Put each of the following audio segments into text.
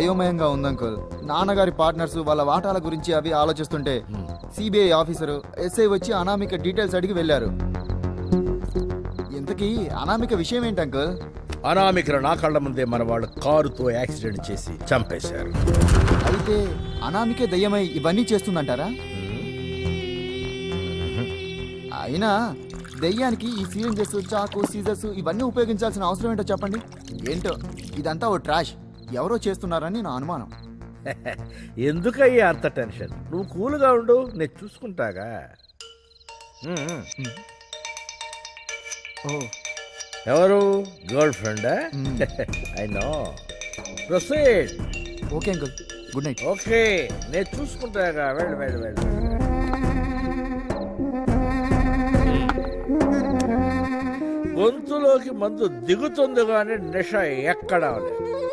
అయోమయంగా ఉంది అంకుల్. నాన్నగారి పార్ట్నర్స్ వాళ్ళ వాటాల గురించి అవి ఆలోచిస్తుంటే సిబిఐ ఆఫీసరు ఎస్ఐ వచ్చి అనామిక డీటెయిల్స్ అడిగి వెళ్ళారు. ఇంతకీ అనామిక విషయం ఏంటి అంకుల్? అనామికర నా కళ్ళ ముందే మన వాళ్ళు కారుతో యాక్సిడెంట్ చేసి చంపేశారు. అయితే అనామికే దయ్యమై ఇవన్నీ చేస్తుందంటారా? అయినా దెయ్యానికి ఈ సీరింజెస్ చాకు సీజర్స్ ఇవన్నీ ఉపయోగించాల్సిన అవసరం ఏంటో చెప్పండి. ఏంటో? ఇదంతా ఓ ట్రాష్. ఎవరో చేస్తున్నారని నా అనుమానం. ఎందుకయ్యా అంత టెన్షన్? నువ్వు కూల్గా ఉండు నేను చూసుకుంటాగా. ఓ. ఎవరు? గర్ల్ ఫ్రెండా. I know. Proceed. Okay uncle. Good night. Okay. నేను చూసుకుంటాగా. వెళ్ళు వెళ్ళు వెళ్ళు. గొంతులోకి మందు దిగుతుంది కానీ నిష ఎక్కడా లేదు.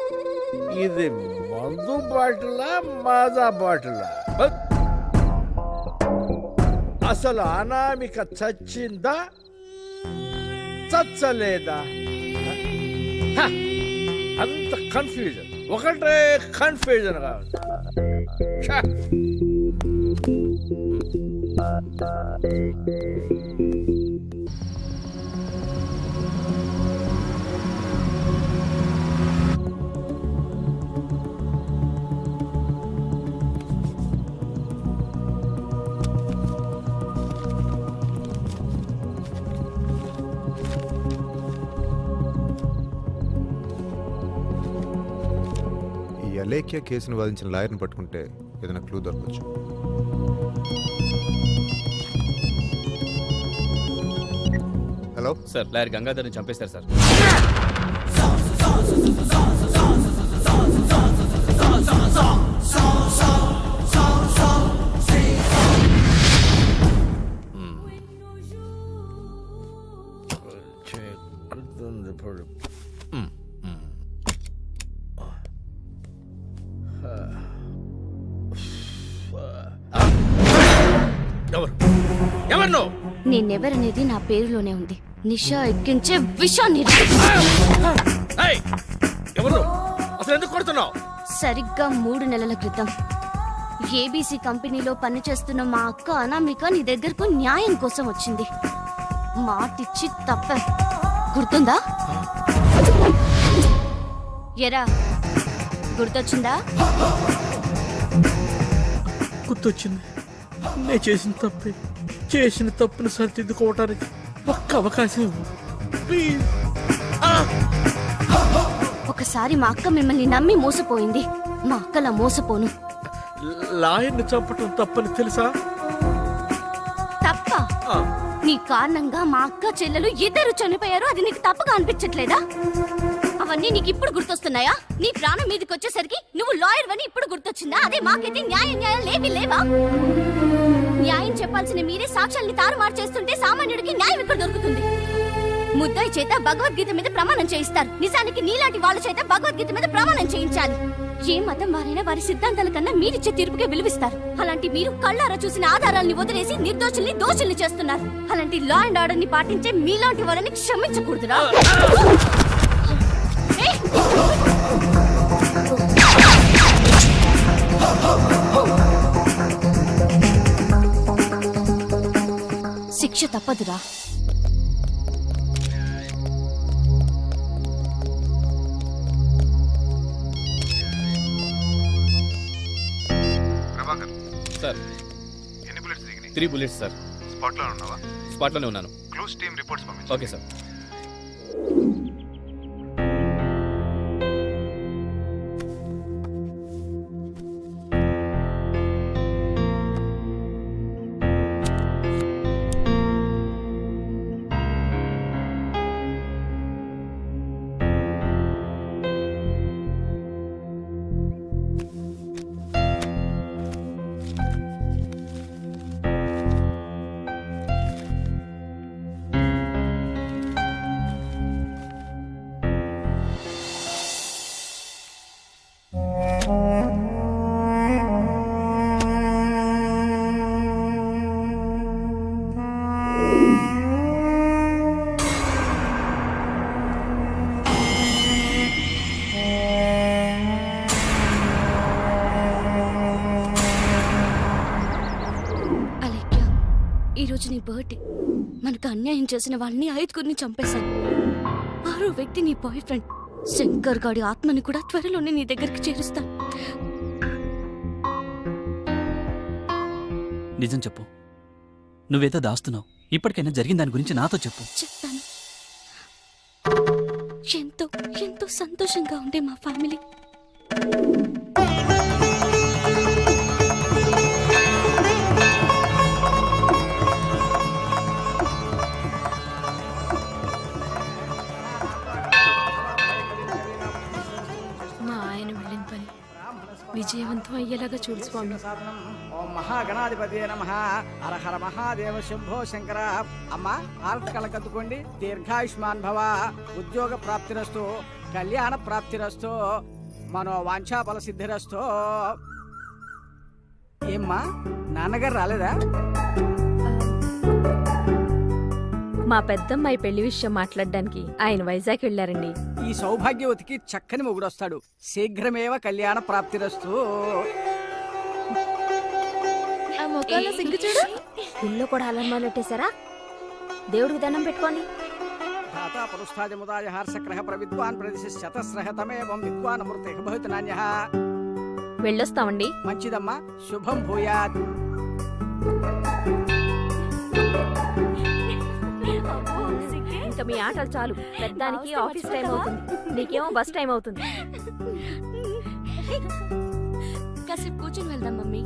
ఇది మందు బాటిలా మాదా బాటిలా? అసలు అనామిక చచ్చిందా? చచ్చలేదా? అంత కన్ఫ్యూజన్ ఒకటే కన్ఫ్యూజన్గా Thank you. అలేఖ్య కేసును వాదించిన లాయర్ని పట్టుకుంటే ఏదైనా క్లూ దొరకచ్చు హలో సార్ లాయర్ గంగాధర్ని చంపేశారు సార్ ఎవరు? ఎవరు నువ్వు? నేనెవరనేది నా పేరులోనే ఉంది. నిషా ఎక్కించే విషాన్ని. ఏయ్! ఎవరు నువ్వు? అసలు ఎందుకు కొడుతున్నావు? సరిగ్గా మూడు నెలల క్రితం ఏబీసీ కంపెనీలో పనిచేస్తున్న మా అక్క అనామిక నీ దగ్గరకు న్యాయం కోసం వచ్చింది. మాటిచ్చి తప్ప. గుర్తుందా? ఎరా గుర్తొచ్చిందా? గుర్తొచ్చింది. నేను చేసిన తప్పే. చేసిన తప్పును సరిదిద్దుకోవటానికి ఒక్క అవకాశం ఇవ్వు. ప్లీజ్ ఒకసారి మా అక్క మిమ్మల్ని నమ్మి మోసపోయింది. మా అక్కలా మోసపోను. లాయర్ని చంపటం తప్పని తెలుసా? తప్ప? నీ కారణంగా మా అక్క చెల్లెలు ఇద్దరు చనిపోయారు. అది నీకు తప్పగా అనిపించట్లేదా? అవన్నీ నీకు ఇప్పుడు గుర్తొస్తున్నాయా? నీ ప్రాణం మీదకి వచ్చేసరికి నువ్వు లాయర్ అని ఇప్పుడు గుర్తొచ్చిందా? అదే మాకైతే న్యాయ న్యాయం లేవి లేవా? న్యాయం చెప్పాల్సిన మీరే సాక్ష్యాల్ని తారుమారు చేస్తుంటే సామాన్యుడికి న్యాయం ఇక్కడ దొరుకుతుంది. ముద్దాయి చేత భగవద్గీత మీద ప్రమాణం చేయిస్తారు. నిజానికి నీలాంటి వాళ్ళ చేత భగవద్గీత మీద ప్రమాణం చేయించాలి. ఏ మతం వారైనా వారి సిద్ధాంతాల కన్నా మీరిచ్చే తీర్పుకే విలువిస్తారు. అలాంటి మీరు కళ్ళారా చూసిన ఆధారాల్ని వదిలేసి నిర్దోషుల్ని దోషుల్ని చేస్తున్నారు. అలాంటి లా అండ్ ఆర్డర్ని పాటించే మీలాంటి వాళ్ళని క్షమించకూడదురా. శిక్ష తప్పదురా. ప్రభాకర్. సార్. ఎన్ని బుల్లెట్స్ దిగినాయి? Three bullets sir. స్పాట్లో ఉన్నావా? స్పాట్లోనే ఉన్నాను. క్లూస్ టీమ్ రిపోర్ట్స్ పంపించు. Okay sir. బర్త్డే. మనకు అన్యాయం చేసిన వాళ్ళని ఐదుగురిని చంపేశాను ఆరో వ్యక్తి నీ బాయ్ ఫ్రెండ్ శంకర్ గాడి ఆత్మని కూడా త్వరలోనే నీ దగ్గరికి చేరుస్తాను. నిజం చెప్పు. నువ్వేదో దాస్తున్నావు. ఇప్పటికైనా జరిగిన దాని గురించి నాతో చెప్పు. చెప్తాను. ఎంతో ఎంతో సంతోషంగా ఉండే మా ఫ్యామిలీ విజయవంతం అయ్యేలాగా చూడు స్వామి. ఓం మహాగణాధిపతి నమ. హరహర మహాదేవ శంభో శంకర. అమ్మ ఆల్ట్ కళ్ళకద్దుకోండి దీర్ఘాయుష్మాన్ భవ. ఉద్యోగ ప్రాప్తిరస్తు. కళ్యాణ ప్రాప్తిరస్తు. మనో వాంఛాఫల సిద్ధిరస్తు. ఏమ్మా నాన్నగారు రాలేదా? మా పెద్దమ్మాయి పెళ్ళి విషయం మాట్లాడడానికి ఆయన వైజాగ్ వెళ్ళారండి. ఈ సౌభాగ్యవతికి చక్కని మొగుడొస్తాడు. శీఘ్రమేవ కళ్యాణ ప్రాప్తిరస్తు. గుళ్ళో కూడా అలర్మాలెట్టేశారా దేవుడికి దండం పెట్టుకోండి. ధాతా పురుస్తాజముదాయ హార్షగ్రహ ప్రవిద్వాన్ ప్రదిశ శతస్రహ తమేవం విద్వాన్ అమృత భవతి నాణ్య వెళ్ళొస్తామండి. మంచిదమ్మా. శుభం భూయాత్. ఇంకా మీ ఆటలు చాలు. పెద్దానికి ఆఫీస్ టైం అవుతుంది. నీకేమో బస్ టైం అవుతుంది. కాసేపు కూర్చొని వెళ్దాం మమ్మీ.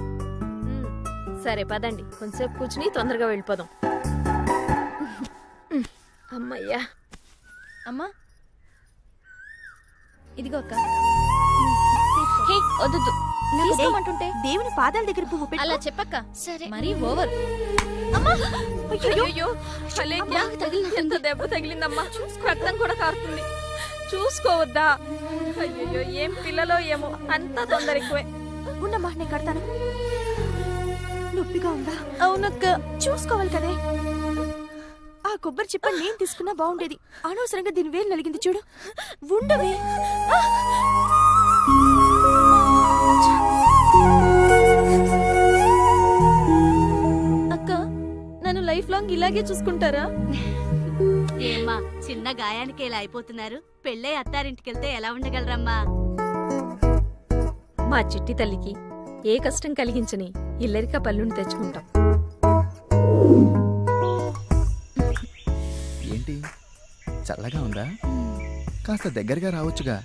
సరే పదండి. కొంచెంసేపు కూర్చుని తొందరగా వెళ్ళిపోదాం. అమ్మయ్యా. అమ్మా. ఇదిగో అక్క. హే వద్దు దేవుని పాదాల దగ్గర పువ్వు అలా చెప్పక్క. సరే. మరీ ఓవర్. అయ్యో. ఎంత దెబ్బ తగిలిందమ్మా రక్తం కూడా కారుతుంది. చూసుకోవద్దా? అయ్యో ఏం పిల్లలో ఏమో! అంతా తొందర ఎక్కువే. ఉండమ్మా నేను కడతాను. నొప్పిగా ఉందా? అవునక్క. చూసుకోవాలి కదే. ఆ కొబ్బరి చిప్ప నేను తీసుకున్నా బాగుండేది. అనవసరంగా దీని వేలు నలిగింది చూడు. ఉండవే. లైఫ్ లాంగ్ ఇలాగే చూసుకుంటారా? ఏమ్మా చిన్న గాయానికి ఇలా అయిపోతున్నారు? పెళ్ళై అత్తారింటికి వెళ్తే ఎలా ఉండగలరమ్మా? మా చిట్టి తల్లికి ఏ కష్టం కలిగించని ఇల్లరిక పల్లుని తెచ్చుకుంటాం. ఏంటి? చల్లగా ఉందా? కాస్త దగ్గరగా రావచ్చుగా.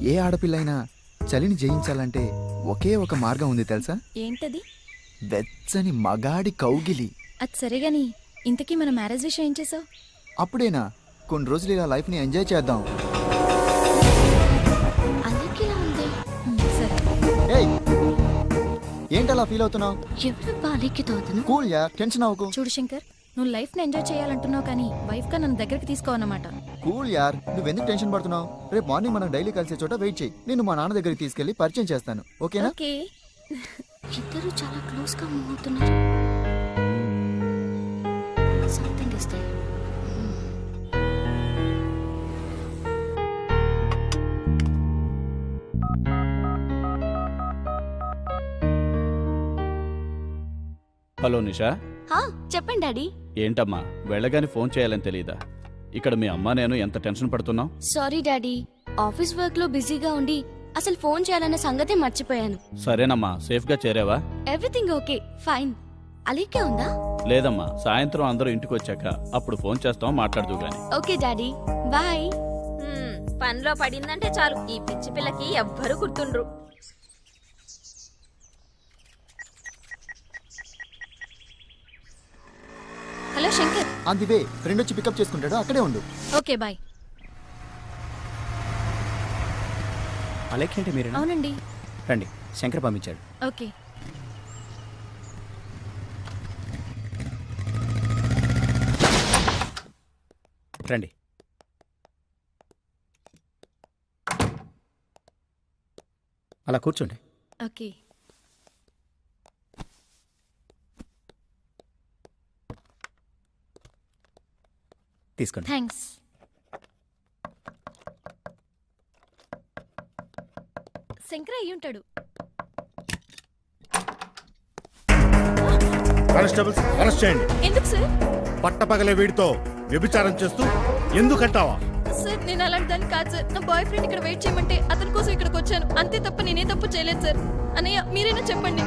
ఏ ఆడపిల్లైనా చలిని జయించాలంటే ఒకే ఒక మార్గం ఉంది తెలుసా? ఏంటది? వెచ్చని మగాడి కౌగిలి. అది సరేగాని ఇంతకీ మన మ్యారేజ్ విషయం ఏం చేసావు? అప్పుడేనా? కొన్ని రోజులు ఇలా లైఫ్ని ఎంజాయ్ చేద్దాం. అలాగే ఉంది. సరే. ఏయ్! ఏంటలా ఫీల్ అవుతున్నావు? ఎవరబ్బా కూల్ యా టెన్షన్ అవ్వకు. చూడు శంకర్ నువ్వు లైఫ్ని ఎంజాయ్ చేయాలంటున్నావు కానీ వైఫ్గా నన్ను దగ్గరికి తీసుకోవన్నమాట కూల్ యార్ నువ్వెందుకు టెన్షన్ పడుతున్నావు? రేపు మార్నింగ్ మనం డైలీ కలిసే చోట వెయిట్ చేయి. నేను మా నాన్న దగ్గరికి తీసుకెళ్ళి పరిచయం చేస్తాను. ఓకేనా? ఓకే. ఇద్దరు చాలా క్లోజ్గా మూవ్ అవుతున్నారు. Something is there hello Nisha. హా చెప్పండి డాడీ. ఏంటమ్మా వెళ్ళగానే ఫోన్ చేయాలని తెలియదా ఇక్కడ మీ అమ్మ నేను ఎంత టెన్షన్ పడుతున్నాం? సారీ డాడీ ఆఫీస్ వర్క్లో బిజీగా ఉండి అసలు ఫోన్ చేయాలన్న సంగతే మర్చిపోయాను. సరేనమ్మా సేఫ్గా చేరావా? ఎవ్రీథింగ్ ఓకే ఫైన్ అలీకే ఉందా? లేదమ్మా సాయంత్రం అందరూ ఇంటికి వచ్చాక అప్పుడు ఫోన్ చేస్తాం మాట్లాడుతూ గాని. Okay daddy bye. హ్మ్, పనిలో పడిందంటే చాలు. ఈ పిచ్చి పిల్లకి ఎవ్వరూ గుర్తుండ్రు. Hello Shankar. On the way friend వచ్చి పికప్ చేసుకుంటాడు అక్కడే ఉండు. Okay bye. అలెక్స్ అంటే మీరు అవునండి. రండి శంకర్ పంపించాడు. ఓకే. రండి. అలా కూర్చోండి. ఓకే. తీసుకోండి. థ్యాంక్స్ శంకర్ అయ్యి ఉంటాడు. కానిస్టేబుల్స్ అరెస్ట్ చేయండి. ఎందుకు సార్? పట్టపగలే వీడితో. వ్యభిచారం చేస్తూ ఎందుకంటావా? సార్ నేను అలాంటి దాన్ని కాదు సార్. నా బాయ్ ఫ్రెండ్ ఇక్కడ వెయిట్ చేయమంటే అతని కోసం ఇక్కడికి వచ్చాను. అంతే తప్ప నేనే తప్పు చేయలేదు సార్. అన్నయ్య మీరైనా చెప్పండి.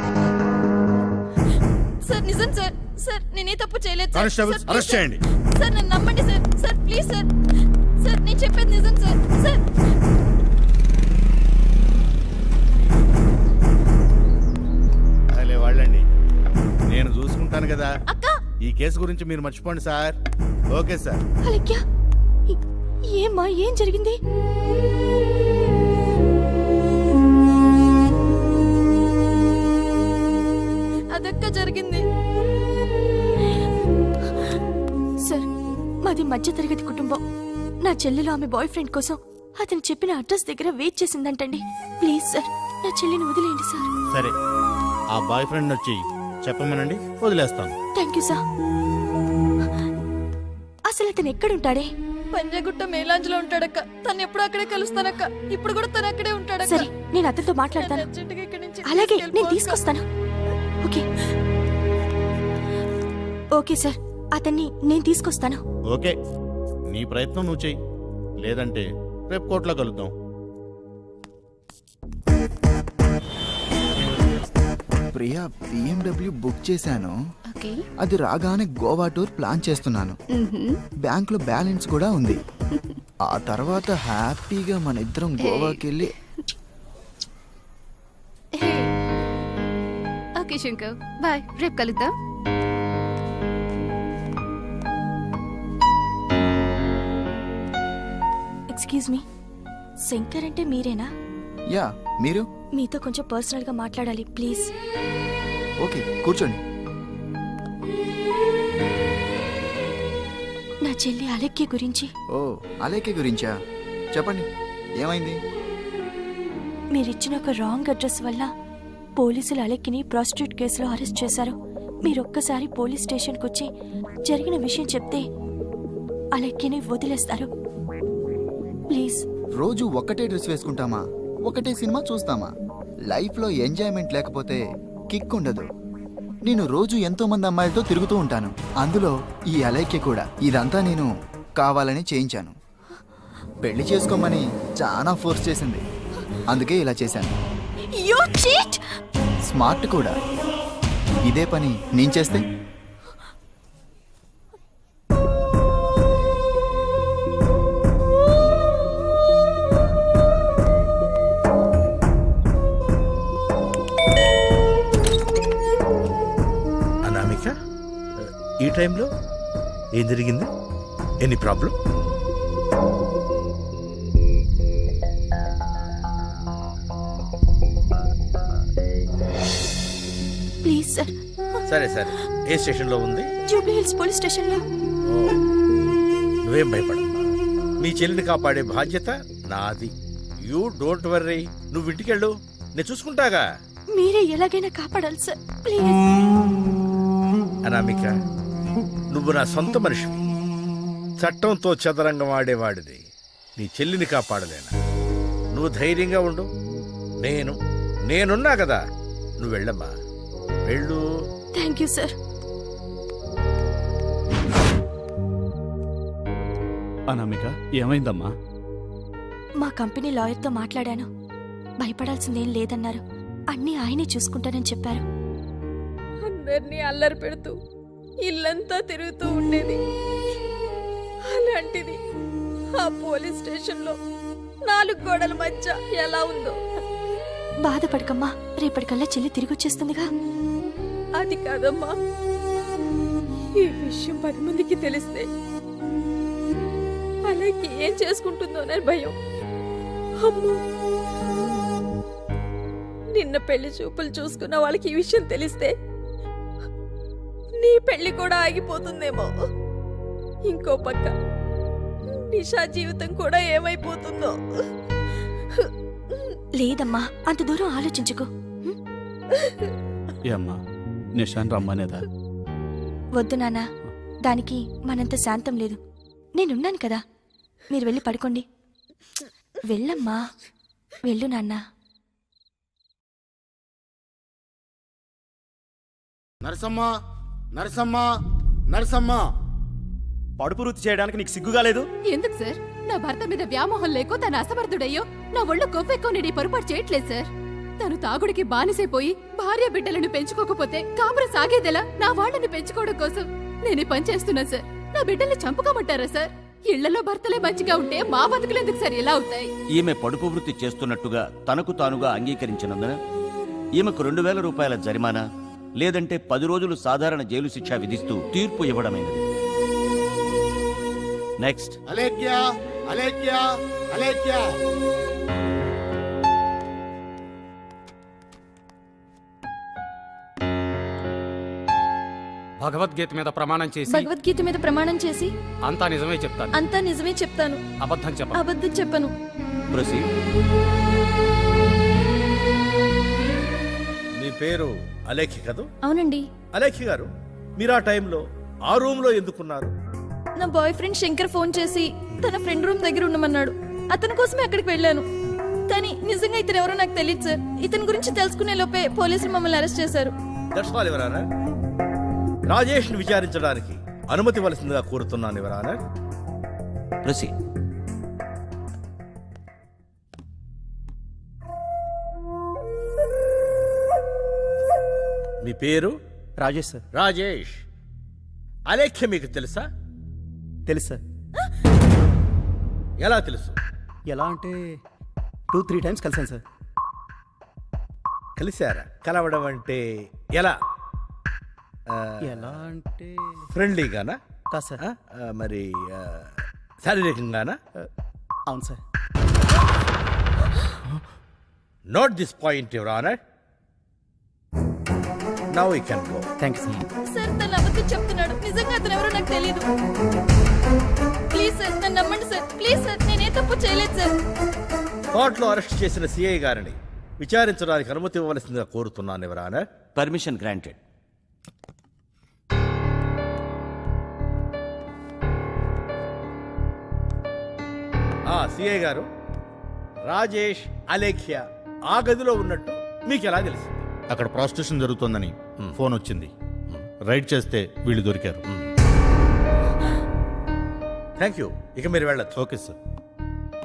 సార్ నిజం సార్. సార్ నేనే తప్పు చేయలేదు సార్. Constables arrest. చేయండి. సార్. నన్ను నమ్మండి sir. Sir please sir. Sir నేను చెప్పేది నిజం సార్. సార్. వాళ్ళండి. నేను చూసుకుంటాను కదా. ఈ కేసు గురించి మీరు మర్చిపోండి సార్. Okay sir. అలెక్యా ఈ- ఏమ్మా ఏం జరిగింది? అదక్క జరిగింది. సార్ మాది మధ్యతరగతి కుటుంబం. నా చెల్లెలు ఆమె బాయ్ ఫ్రెండ్ కోసం అతను చెప్పిన అడ్రస్ దగ్గర వెయిట్ చేసిందంటండి. ప్లీజ్ సార్ నా చెల్లిని వదిలేయండి సార్. సరే ఆ బాయ్ ఫ్రెండ్ వచ్చి చెప్పమనండి వదిలేస్తాను. థ్యాంక్ యూ సార్ అసలు అతను ఎక్కడుంటాడే? పంజాగుట్ట మేలాంజ్లో ఉంటాడక్క. తను ఎప్పుడు అక్కడే కలుస్తానక్క. ఇప్పుడు కూడా తను అక్కడే ఉంటాడక్క. సరే నేను అతనితో మాట్లాడతాను. అలాగే నేను. తీసుకొస్తాను. ఓకే. ఓకే సార్ అతన్ని నేను తీసుకొస్తాను. ఓకే. నీ ప్రయత్నం నువ్వు చెయ్యి. లేదంటే రేపు కోర్టులో కలుద్దాం. ప్రియా బిఎండబ్ల్యూ బుక్ చేశాను. ఓకే. అది రాగానే గోవా టూర్ ప్లాన్ చేస్తున్నాను. బ్యాంకులో బ్యాలెన్స్ కూడా ఉంది. ఆ తర్వాత హ్యాపీగా మన ఇద్దరం గోవాకి వెళ్ళి ఓకే శంకర్. బాయ్. రేపు కలుద్దాం. ఎక్స్క్యూజ్ మీ శంకర్ అంటే మీరేనా? యా మీరు? మీతో కొంచెం పర్సనల్గా మాట్లాడాలి ప్లీజ్. ఓకే కూర్చోండి. నా చెల్లి అలెక్కి గురించి. ఓ అలేకే గురించా? చెప్పండి ఏమైంది? మీరిచ్చిన ఒక రాంగ్ అడ్రస్ వల్ల పోలీసులు అలెక్కిని ప్రాస్టిట్యూట్ కేసులో అరెస్ట్ చేశారు. మీరొక్కసారి పోలీస్ స్టేషన్కి వచ్చి జరిగిన విషయం చెప్తే అలెక్కిని వదిలేస్తారు. ప్లీజ్. రోజు ఒక్కటే డ్రెస్ వేసుకుంటామా? ఒకటే సినిమా చూస్తామా? లైఫ్లో ఎంజాయ్మెంట్ లేకపోతే కిక్ ఉండదు. నేను రోజు ఎంతో మంది అమ్మాయిలతో తిరుగుతూ ఉంటాను. అందులో ఈ అలైక్య కూడా. ఇదంతా నేను కావాలని చేయించాను. పెళ్ళి చేసుకోమని చాలా ఫోర్స్ చేసింది. అందుకే ఇలా చేశాను. స్మార్ట్ కూడా. ఇదే పని నేను చేస్తే? ఈ టైంలో ఏం జరిగింది? Any problem? Please sir. సరే సరే. ఏ స్టేషన్లో ఉంది? జూబ్లీ హిల్స్ పోలీస్ స్టేషన్లో. ఓ, నువ్వేం భయపడమ్మా నీ చెల్లిని కాపాడే బాధ్యత నాది. You don't worry. నువ్వు ఇంటికెళ్ళు. నేను చూసుకుంటాగా. మీరే ఎలాగైనా కాపాడాలి సార్. ప్లీజ్. అనామిక నువ్వు నా సొంత మనిషివి. చట్టంతో చదరంగం ఆడేవాడిది. నీ చెల్లిని కాపాడలేనా? నువ్వు ధైర్యంగా ఉండు. నేను నేనున్నా కదా. నువ్వు వెళ్ళమ్మా. వెళ్ళు. Thank you sir. అనామిక ఏమైందమ్మా? మా కంపెనీ లాయర్తో మాట్లాడాను. భయపడాల్సిందేం లేదన్నారు. అన్నీ ఆయనే చూసుకుంటానని చెప్పారు. అందరినీ అల్లరి పెడుతూ ఇల్లంతా తిరుగుతూ ఉండేది. అలాంటిది ఆ పోలీస్ స్టేషన్లో నాలుగు గోడల మధ్య ఎలా ఉందో. బాధపడకమ్మా రేపటికల్లా చెల్లి తిరిగి వచ్చేస్తుందిగా అది కాదమ్మా. ఈ విషయం పది మందికి తెలిస్తే అలాగే ఏం చేసుకుంటుందోనని భయం. అమ్మో! నిన్న పెళ్ళి చూపులు చూసుకున్న వాళ్ళకి ఈ విషయం తెలిస్తే నీ పెళ్ళి కూడా ఆగిపోతుందేమో. ఇంకో పక్క నిషా జీవితం కూడా ఏమైపోతుందో. లేదమ్మా అంత దూరం ఆలోచించుకో. నిషాన్ రమ్మనేదా? వద్దు నాన్న దానికి మనంత శాంతం లేదు. నేనున్నాను కదా మీరు వెళ్ళి పడుకోండి. వెళ్ళమ్మా వెళ్ళు నాన్న. నరసమ్మ నరసమ్మ నరసమ్మ. పడుపు వృత్తి చేయడానికి నీకు సిగ్గుగా లేదు? ఎందుకు సార్? నా భర్త మీద వ్యామోహం లేకో తన అసమర్థుడయ్యో నా ఒళ్ళు కొవ్వెక్కువ నేను ఈ పొరపాటు చేయట్లేదు సార్. తను తాగుడికి బానిసైపోయి భార్య బిడ్డలను పెంచుకోకపోతే కాపురం సాగేదెలా నా వాళ్ళని పెంచుకోవడం కోసం నేను పని చేస్తున్నా సార్. నా బిడ్డల్ని చంపుకోమంటారా సార్? ఇళ్ళలో భర్తలే మంచిగా ఉంటే మా బతుకులు ఎందుకు సార్ ఎలా అవుతాయి? ఈమె పడుపు వృత్తి చేస్తున్నట్టుగా తనకు తానుగా అంగీకరించినందున ఈమెకు రెండు వేల రూపాయల జరిమానా? లేదంటే పది రోజులు సాధారణ జైలు శిక్ష విధిస్తూ తీర్పు ఇవ్వడమైనది. నెక్స్ట్ అలేఖ్య అలేఖ్య అలేఖ్య. భగవద్గీత మీద ప్రమాణం చేసి భగవద్గీత మీద ప్రమాణం చేసి అంతా నిజమే చెప్తాను. అంతా నిజమే చెప్తాను. అబద్ధం చెప్ప అబద్ధం చెప్పను. ప్రొసీడ్ మీ పేరు అలేఖి కదూ? అవునండి. అలేఖి గారు మీరు ఆ టైంలో ఆ రూమ్లో ఎందుకున్నారు? నా బాయ్ ఫ్రెండ్ శంకర్ ఫోన్ చేసి తన ఫ్రెండ్ రూమ్ దగ్గర ఉండమన్నాడు. అతని కోసమే అక్కడికి వెళ్ళాను. కానీ నిజంగా ఇతను ఎవరో నాకు తెలియదు సార్. ఇతని గురించి తెలుసుకునే లోపే పోలీసులు మమ్మల్ని అరెస్ట్ చేశారు. దట్స్ ఆల్ ఎవరానా రాజేష్ను విచారించడానికి అనుమతి ఇవ్వవలసిందిగా కోరుతున్నాను ఎవరానా ప్రొసీడ్ మీ పేరు? రాజేష్ సార్. రాజేష్. అలేఖ్య మీకు తెలుసా? తెలుసు సార్. ఎలా తెలుసు? ఎలా అంటే టూ త్రీ టైమ్స్ కలిసాను సార్. కలిశారా? కలవడం అంటే ఎలా? ఆ, ఎలా అంటే ఫ్రెండ్లీగానా కాదు సార్. ఆ, ఆ, మరి ఆ, శారీరకంగానా? అవును sir. Note this point your honour now you can go thank you sir తను అబద్ధం చెప్తున్నాడు. నిజంగా అతను ఎవరో నాకు తెలియదు ప్లీజ్ సార్ నన్ను నమ్మండి సార్ ప్లీజ్ సార్ నేనే తప్పు చేయలేదు సార్ కోర్టులో అరెస్ట్ చేసిన సిఐ గారిని విచారించడానికి అనుమతి ఇవ్వవలసిందిగా కోరుతున్నాను ఎవర్ ఆనర్ పర్మిషన్ గ్రాంటెడ్ ఆ సిఐ గారు రాజేష్ అలేఖ్య ఆ గదిలో ఉన్నట్టు మీకు ఎలా తెలిసింది అక్కడ ప్రాస్టిట్యూషన్ జరుగుతోందని ఫోన్ వచ్చింది రైడ్ చేస్తే వీళ్ళు దొరికారు. థ్యాంక్ యూ ఇక మీరు వెళ్ళచ్చు. Okay sir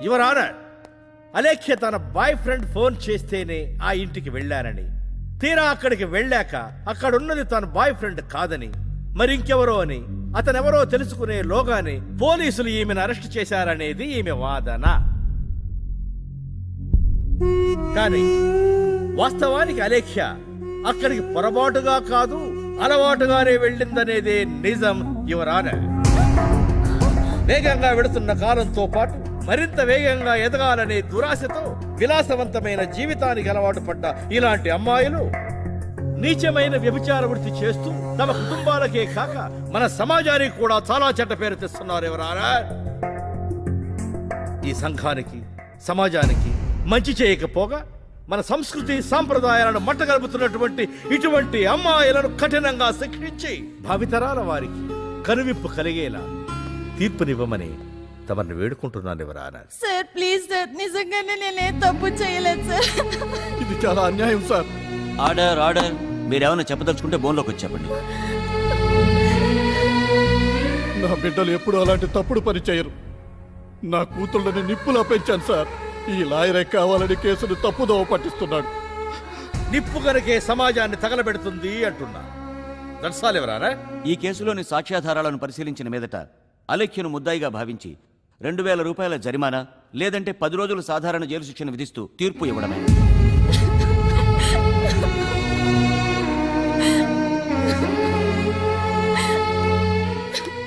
your honour Alekhya తన బాయ్ ఫ్రెండ్ ఫోన్ చేస్తేనే ఆ ఇంటికి వెళ్ళానని తీరా అక్కడికి వెళ్ళాక అక్కడున్నది తన బాయ్ ఫ్రెండ్ కాదని మరింకెవరో అని అతనెవరో తెలుసుకునే లోగానే పోలీసులు ఈమెను అరెస్ట్ చేశారనేది ఈమె వాదన. కానీ వాస్తవానికి అలేఖ్య అక్కడికి పొరపాటుగా కాదు అలవాటుగానే వెళ్ళిందనేదే నిజం యువరాన వేగంగా వెడుతున్న కాలంతో పాటు మరింత వేగంగా ఎదగాలనే దురాశతో విలాసవంతమైన జీవితానికి అలవాటు పడ్డ ఇలాంటి అమ్మాయిలు నీచమైన వ్యభిచార వృత్తి చేస్తూ తమ కుటుంబాలకే కాక మన సమాజానికి కూడా చాలా చెడ్డ పేరు తెస్తున్నారు ఎవరారా ఈ సంఘానికి సమాజానికి మంచి చేయకపోగా మన సంస్కృతి సాంప్రదాయాలను మట్టగలుపుతున్నటువంటి ఇటువంటి అమ్మాయిలను కఠినంగా శిక్షించి భావితరాల వారికి కనువిప్పు కలిగేలా తీర్పునివ్వమని తమని వేడుకుంటున్నాను ఎవరానా సార్ ప్లీజ్ సార్ నిజంగానే నేనే తప్పు చేయలేదు సార్. ఇది చాలా అన్యాయం సార్. Order order. మీరేమైనా చెప్పదలుచుకుంటే బోన్లోకి వచ్చి చెప్పండి. నా బిడ్డలు ఎప్పుడు అలాంటి తప్పుడు పని చేయరు. నా కూతుళ్ళని నిప్పులా పెంచాను సార్. ఈ లాయరే కావాలని కేసును తప్పుదోవ పట్టిస్తున్నాడు. నిప్పు కనుకే సమాజాన్ని తగలబెడుతుంది అంటున్నా. దర్శాలు ఎవరానా ఈ కేసులోని సాక్ష్యాధారాలను పరిశీలించిన మీదట అలేఖ్యను ముద్దాయిగా భావించి రెండు వేల రూపాయల జరిమానా లేదంటే పది రోజులు సాధారణ జైలు శిక్షను విధిస్తూ తీర్పు ఇవ్వడమైనది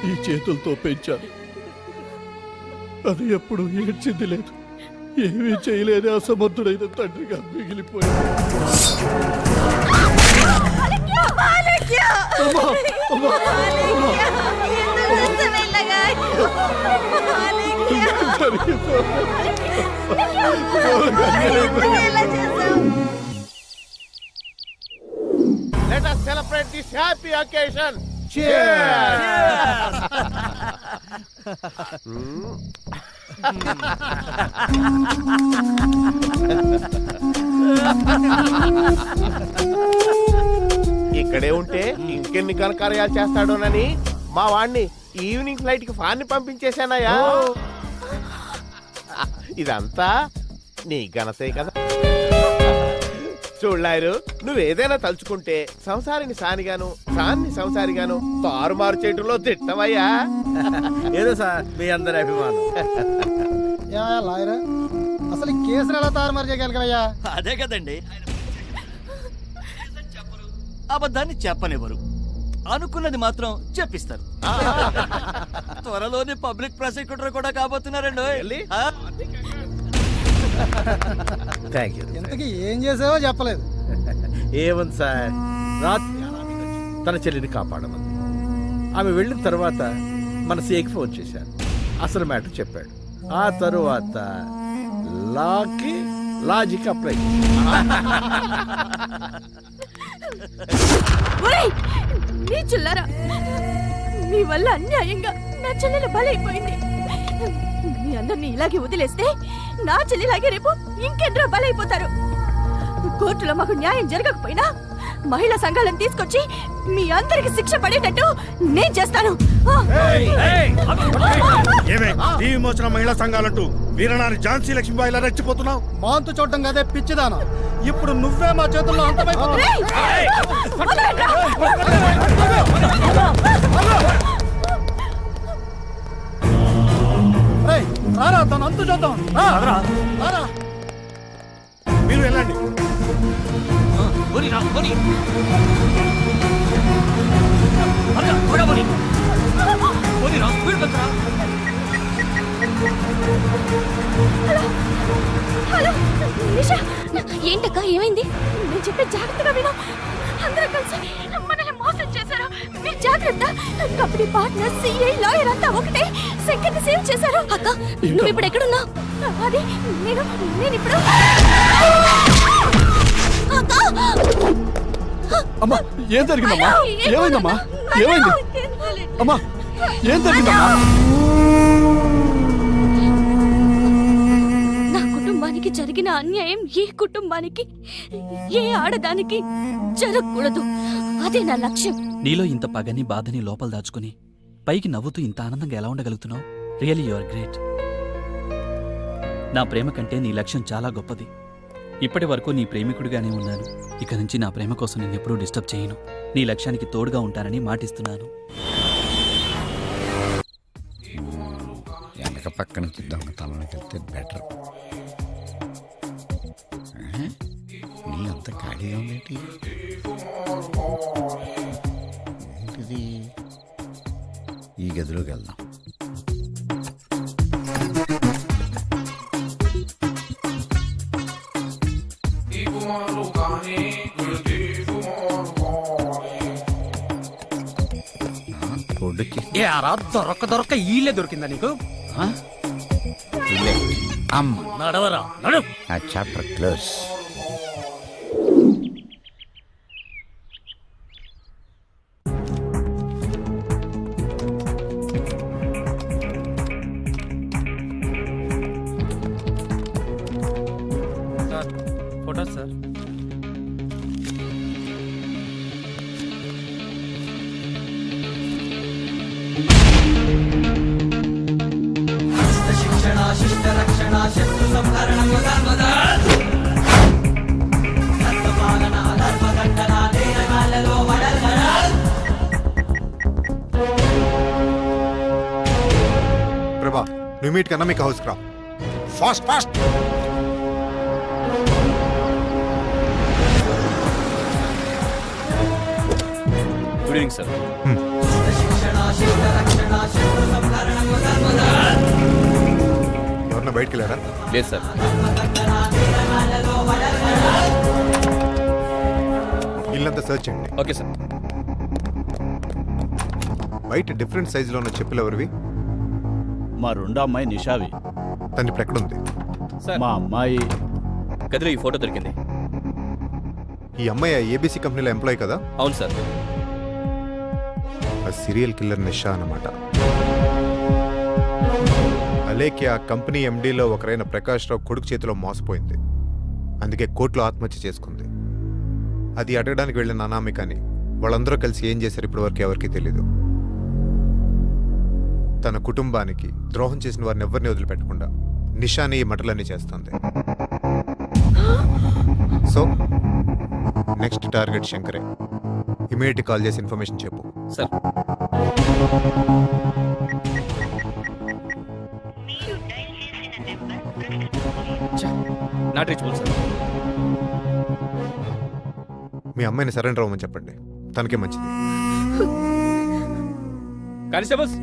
ఈ చేతులతో పెంచాను. అది ఎప్పుడు ఏడ్చింది లేదు. ఏమీ చేయలేని అసమర్థుడైన తండ్రిగా మిగిలిపోయాడు let us celebrate this happy occasion ఇక్కడే ఉంటే ఇంకెన్ని ఘనకార్యాలు చేస్తాడోనని మా వాడిని ఈవినింగ్ ఫ్లైట్కి ఫాన్ని పంపించేశానయ్యా. ఇదంతా నీ ఘనతే కదా. చూడలారు నువ్వేదైనా తలుచుకుంటే సంసారిని సానిగాను సాన్ని సంసారిగాను తారుమారు చేయటంలో తిట్టవయ్యా ఏదో సార్ మీ అందరి అభిమానం. లాయర్. అసలు ఈ కేసును ఎలా తారుమారు చేయగలిగావయ్యా అదే కదండి. అబద్ధాన్ని చెప్పనివ్వరు. అనుకున్నది మాత్రం చెప్పిస్తారు. త్వరలోనే పబ్లిక్ ప్రాసిక్యూటర్ కూడా కాబోతున్నారండి? థ్యాంక్ యూ ఇంతకీ ఏం చేసావో చెప్పలేదు. ఏముంది సార్? రాత్రి తన చెల్లిని కాపాడమంది ఆమె వెళ్ళిన తర్వాత మన సీఏకి ఫోన్ చేశాను అసలు మ్యాటర్ చెప్పాడు. ఆ తరువాత లాకి లాజిక్ అప్లై ఒరేయ్! నీచుల్లారా మీ వల్ల అన్యాయంగా నా చెల్లెలు బలైపోయింది. మీ అందరినీ ఇలాగే వదిలేస్తే నా చెల్లిలాగే రేపు ఇంకెందరో బలైపోతారు కోర్టులో మాకు న్యాయం జరగకపోయినా మహిళా సంఘాలను తీసుకొచ్చి మీ అందరికి శిక్ష పడేటట్టు నేను చేస్తాను ఆ! ఏమే ఈ విమోచన మహిళా సంఘాలంటూ వీరనారి ఝాన్సీ లక్ష్మీబాయిలా రెచ్చిపోతున్నావు మాంతు చూడటం కదే పిచ్చిదానా ఇప్పుడు నువ్వే మా చేతుల్లో అంతమైపోతున్నావు రారా తను అంతు చూద్దాం. రా, రారా. మీరు వెళ్ళండి. హలో నిషా ఏంటక్క ఏమైంది? నేను చెప్పే జాగ్రత్తగా విను. అందరూ కలిసి చేశారు? మీరు జాగ్రత్త. కంపెనీ పార్ట్నర్ సిఐ లాయర్ అంతా ఒకటే. సెకండ్ సేవ్ చేశారు. అక్క నువ్వు ఇప్పుడు ఎక్కడున్నావు అది నేను నేను ఇప్పుడు అమ్మా ఏం జరిగిందమ్మా? ఏమైందమ్మా? ఏమైంది? అమ్మా ఏం జరిగిందమ్మా? నా కుటుంబానికి జరిగిన అన్యాయం ఏ కుటుంబానికి ఏ ఆడదానికి జరగకూడదు. అదే నా లక్ష్యం. నీలో ఇంత పగని బాధని లోపల దాచుకుని పైకి నవ్వుతూ ఇంత ఆనందంగా ఎలా ఉండగలుగుతున్నావు? రియలీ యువర్ గ్రేట్ నా ప్రేమ కంటే నీ లక్ష్యం చాలా గొప్పది. ఇప్పటి వరకు నీ ప్రేమికుడిగానే ఉన్నాను. ఇక నుంచి నా ప్రేమ కోసం నేను ఎప్పుడూ డిస్టర్బ్ చేయను. నీ లక్ష్యానికి తోడుగా ఉంటానని మాటిస్తున్నాను. వెనక పక్క నుంచి దొంగతనానికి వెళ్తే బెటర్ నీ అంత ఖాళీగా ఉందేంటి? ఏంటిది? ఈ గదిలోకి వెళ్దాం. రోడ్డుకి ఏ అరా దొరక్క దొరక్క ఈలే దొరికిందా నీకు? అమ్మ నడవరా నడు. ఆ చాప్టర్ క్లోజ్ ప్రభా నువ్వు మీట్ కన్నా మీకు హౌస్కి రా. Fast fast good evening sir ఎవరన్నా బయటికి వెళ్ళారా? లేదు సార్. ఇల్లంతా సర్చ్ చేయండి. Okay sir. బయట డిఫరెంట్ సైజులో ఉన్న చెప్పులు ఎవరివి? మా రెండో అమ్మాయి నిషావి. తను ఇప్పుడు ఎక్కడ ఉంది మా అమ్మాయి. గదిలో ఈ ఫోటో దొరికింది. ఈ అమ్మాయి ఏబీసీ కంపెనీలో ఎంప్లాయ్ కదా? అవును సార్. ఆ సీరియల్ కిల్లర్ నిషా అన్నమాట. అలేకి ఆ కంపెనీ ఎండీలో ఒకరైన ప్రకాష్ రావు కొడుకు చేతిలో మోసపోయింది. అందుకే కోర్టులో ఆత్మహత్య చేసుకుంది. అది అడగడానికి వెళ్ళిన అనామికని వాళ్ళందరూ కలిసి ఏం చేశారు ఇప్పటివరకు ఎవరికీ తెలీదు. తన కుటుంబానికి ద్రోహం చేసిన వారిని ఎవరిని వదిలిపెట్టకుండా నిషాని ఈ మటలన్నీ చేస్తుంది. సో నెక్స్ట్ టార్గెట్ శంకరే. ఇమీడియట్ కాల్ చేసి ఇన్ఫర్మేషన్ చెప్పు. సార్. Not reachable sir. మీ అమ్మాయిని సరెండర్ అవ్వమని చెప్పండి. తనకే మంచిది. కానిస్టేబుల్స్.